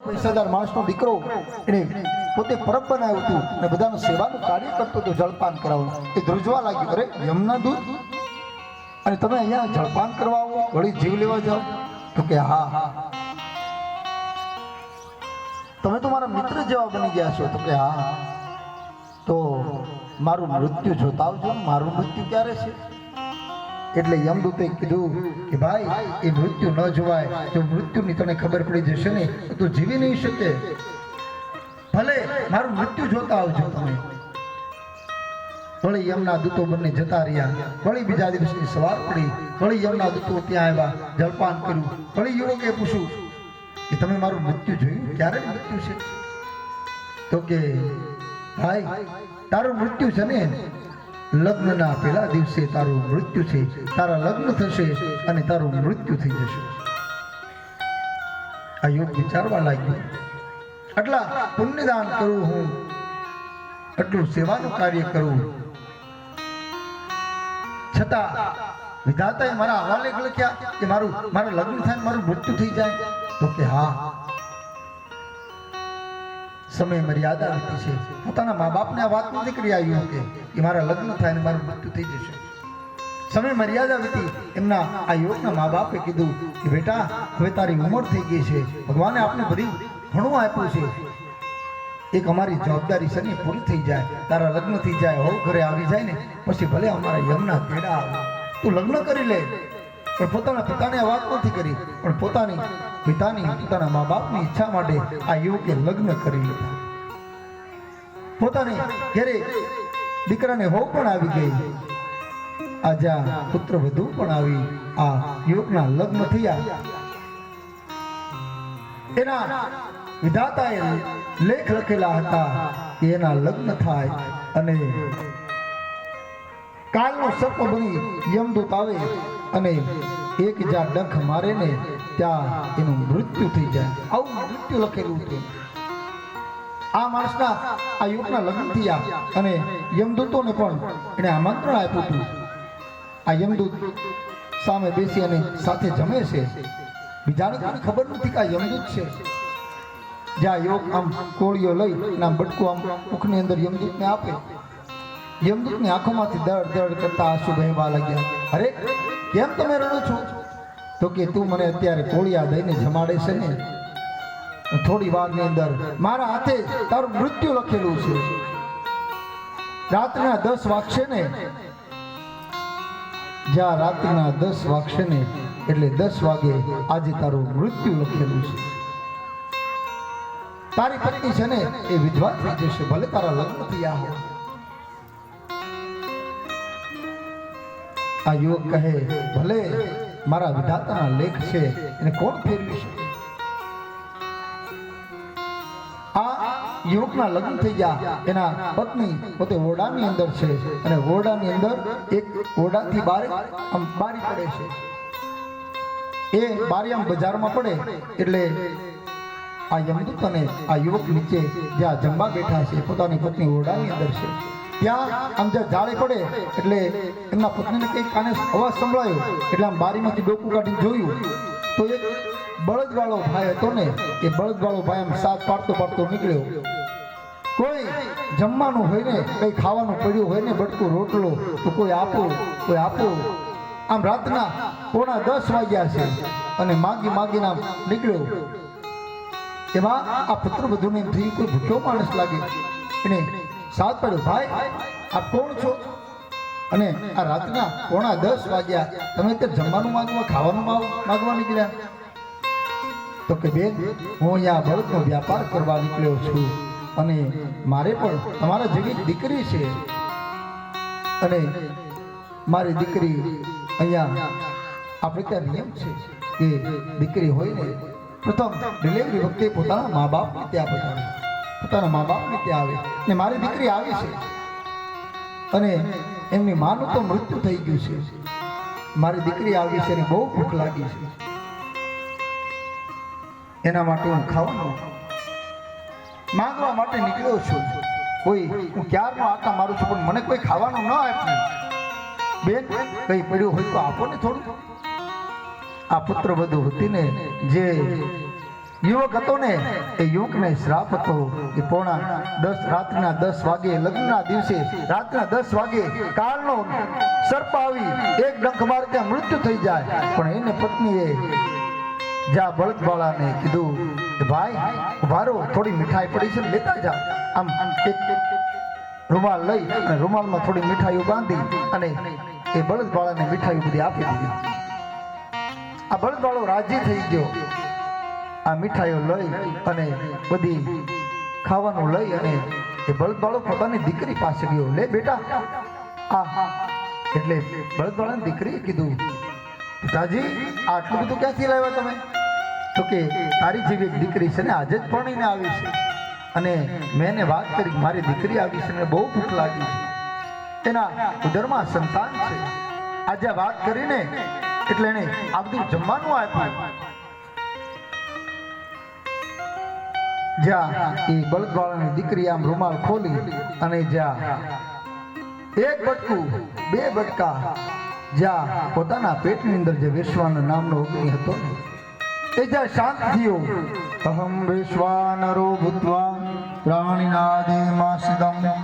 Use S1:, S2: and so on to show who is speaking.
S1: પૈસાદાર માણસનો દીકરો એને પોતે પરબ બનાવ્યું હતું અને બધાનું સેવાનું કાર્ય કરતો હતો જળપાન કરાવવું એ ધ્રુજવા લાગ્યું. અરે, યમના દૂધ અને તમે અહીંયા જળપાન કરવા આવો, વળી જીવ લેવા જાઓ? તો કે, હા હા. તમે તો મારા મિત્ર જેવા બની ગયા છો. તો કે, હા તો, મારું મૃત્યુ જોતા આવજો મારું મૃત્યુ ક્યારે છે? એટલે યમદૂતે કીધું કે ભાઈ, એ મૃત્યુ ન જોવાય. જો મૃત્યુની તને ખબર પડી જશે ને? તો જીવી નહીં શકે. ભલે મારું મૃત્યુ જોતા આવજો તમે. વળી યમના દૂતો બંને જતા રહ્યા. વળી બીજા દિવસની સવાર પડી. વળી યમના દૂતો ત્યાં આવ્યા, જળપાન કર્યું. વળી યુવકે પૂછ્યું કે તમે મારું મૃત્યુ જોયું? ક્યારે મૃત્યુ છે? તો કે, ભાઈ, તારું મૃત્યુ છે ને? લગ્નના પહેલા દિવસે તારું મૃત્યુ છે તારા લગ્ન થશે અને તારું મૃત્યુ થઈ જશે. આ યોગ વિચારવા લાગ્યો. આટલા પુણ્યદાન કરું હું, આટલું સેવાનું કાર્ય કરું. છતાં વિધાતાએ મારા હવાલે લખ્યા કે મારું મારું લગ્ન થાય મારું મૃત્યુ થઈ જાય. તો કે, હા સમય મર્યાદા વીતી છે. પોતાના મા બાપને આ નથી કરી આવ્યું કે એ મારા લગ્ન થાય ને મારું મૃત્યુ થઈ જશે. સમય મર્યાદા વીતી એમના આ યુવકના મા બાપે કીધું કે, બેટા, હવે તારી ઉંમર થઈ ગઈ છે. ભગવાને આપણે બધી ઘણું આપ્યું છે. એક અમારી જવાબદારી છે પૂરી થઈ જાય. તારા લગ્ન થઈ જાય, હોવ, ઘરે આવી જાય ને, પછી ભલે અમારા યમના તેડા આવે. તું લગ્ન કરી લે. પણ પોતાના પિતાને આ વાત નથી કરી. પણ પોતાની પિતાની પોતાના મા બાપની ઈચ્છા માટે આ યુવકે લગ્ન કરી લીધા. પોતાની ઘેરે દીકરાને હો પણ આવી ગઈ. આજા પુત્ર વધુ પણ આવી આ યુવકના લગ્ન થયા. એના વિધાતાએ લેખ લખેલા હતા એના લગ્ન થાય અને કાલનો સર્પ બની યમદૂત આવે અને એક જ્યાં ડંખ મારે ને ત્યાં એનું મૃત્યુ થઈ જાય. આવું મૃત્યુ લખેલું હતું આ માણસના, આ યુવકના લગ્ન થયા અને યમદૂતોને પણ એને આમંત્રણ આપ્યું હતું. આ યમદૂત સામે બેસી અને સાથે જમે છે. બીજાને કોઈને ખબર નથી કે આ યમદૂત છે. જ્યાં યોગ આમ કોળીઓ લઈ અને આમ બટકું આમ મુખની અંદર યમદૂતને આપે. યમદૂતની આંખોમાંથી દડ દડ કરતા આંસુ વહેવા લાગ્યા. અરે, કેમ તમે રડો છો? તો કે તું મને અત્યારે કોળિયા દઈને જમાડે છે ને? થોડી વારની અંદર મારા હાથે તારું મૃત્યુ લખેલું છે. રાત્રિના દસ વાગશે ને? જ્યાં રાત્રિના દસ વાગશે ને? એટલે દસ વાગે આજે તારું મૃત્યુ લખેલું છે. તારી પત્ની છે ને, એ વિધવા થઈ જશે, ભલે તારા લગ્ન થયા હોય. આ યુવક કહે, ભલે મારા વિધાતાના લેખ છે એને કોણ ફેરવી શકે? આ યુવકના લગ્ન થઈ ગયા. એના પત્ની પોતે ઓરડાની અંદર છે અને ઓરડાની અંદર એક ઓરડાથી બારે આમ બારી પડે છે. એ બારી આમ બજારમાં પડે એટલે આ યમદૂત અને આ યુવક નીચે જ્યાં જમવા બેઠા છે, પોતાની પત્ની ઓરડાની અંદર છે. ત્યાં આમ જ્યાં જાળે પડે, એટલે એમના પત્નીને કંઈક કાને અવાજ સંભળાયો, એટલે આમ બારીમાંથી ડોકું કાઢીને જોયું, તો એક બળદવાળો ભાઈ હતો ને, એ બળદવાળો ભાઈ આમ સાથ પાડતો પાડતો નીકળ્યો. કોઈ જમવાનું હોય ને, કંઈ ખાવાનું પડ્યું હોય ને, બટકું, રોટલો, તો કોઈ આપો કોઈ આપો. આમ રાતના પોણા દસ વાગ્યા છે અને માગી માગીને આમ નીકળ્યો. એમાં આ પુત્ર બધુને એમ કોઈ ભૂખ્યો માણસ લાગે. એને સાથ પડ્યો ભાઈ, આપ કોણ છો? અને આ રાતના પોણા દસ વાગ્યા તમે તે જમવાનું માંગવા, ખાવાનું માંગ- માંગવા નીકળ્યા? તો કે બેન, હું અહીંયા બળદનો વ્યાપાર કરવા નીકળ્યો છું. અને મારે પણ તમારા જેવી દીકરી છે. અને મારી દીકરી અહીંયા, આપણે ત્યાં નિયમ છે કે દીકરી હોય ને, પ્રથમ ડિલિવરી વખતે પોતાના મા બાપને ત્યાં બતાવે પોતાના મા બાપને ત્યાં આવે ને મારી દીકરી આવી છે. અને એમની માનું તો મૃત્યુ થઈ ગયું છે. મારી દીકરી આવી છે અને બહુ ભૂખ લાગી છે. એના માટે હું ખાવાનું માંગવા માટે નીકળ્યો છું. કોઈ, હું ક્યારનો આટા મારું છું, પણ મને કોઈ ખાવાનું ન આપ્યું. બેન, કંઈ પડ્યું હોય તો આપો ને થોડું. આ પુત્ર બધું હતી ને જે યુવક હતો ને, એ યુવકને શ્રાપ હતો કે પોણા દસ, રાતના દસ વાગે, લગ્નના દિવસે રાતના દસ વાગે કાળનો સર્પ આવી, એક ડંખ માર ત્યાં મૃત્યુ થઈ જાય. પણ એને પત્નીએ જ્યાં બળદવાળાને કીધું કે ભાઈ, વારો થોડી મીઠાઈ પડી છે લેતા જા. આમ રૂમાલ લઈ અને રૂમાલમાં થોડી મીઠાઈઓ બાંધી અને એ બળદવાળાને મીઠાઈઓ બધી આપી દીધી. આ બળદવાળો રાજી થઈ ગયો. આ મીઠાઈઓ લઈ અને બધી ખાવાનું લઈ અને એ બળદવાળો પોતાની દીકરી પાસે ગયો. લે બેટા, આ. એટલે બળદવાળાની દીકરીએ કીધું, પિતાજી, આટલું બધું ક્યાંથી લાવ્યા તમે? તો કે, તારી જેવી એક દીકરી છે ને, આજે જ પરણીને આવી છે. અને મેં એને વાત કરી મારી દીકરી આવી છે ને, બહુ ભૂખ લાગી છે. એના ઉદરમાં સંતાન છે. આજે વાત કરીને, એટલે એને આ બધું જમવાનું આપ્યું. જ્યાં એ બળદવાળાની દીકરી આમ રૂમાલ ખોલી અને જ્યાં એક બટકું, બે બટકા, જ્યાં પોતાના પેટની અંદર જે વિશ્વાન નામનો અગ્નિ હતો, એ જ્યાં શાંત થયો. અહમ વિશ્વાનરો ભૂતવા પ્રાણીનાદિ માસિદમ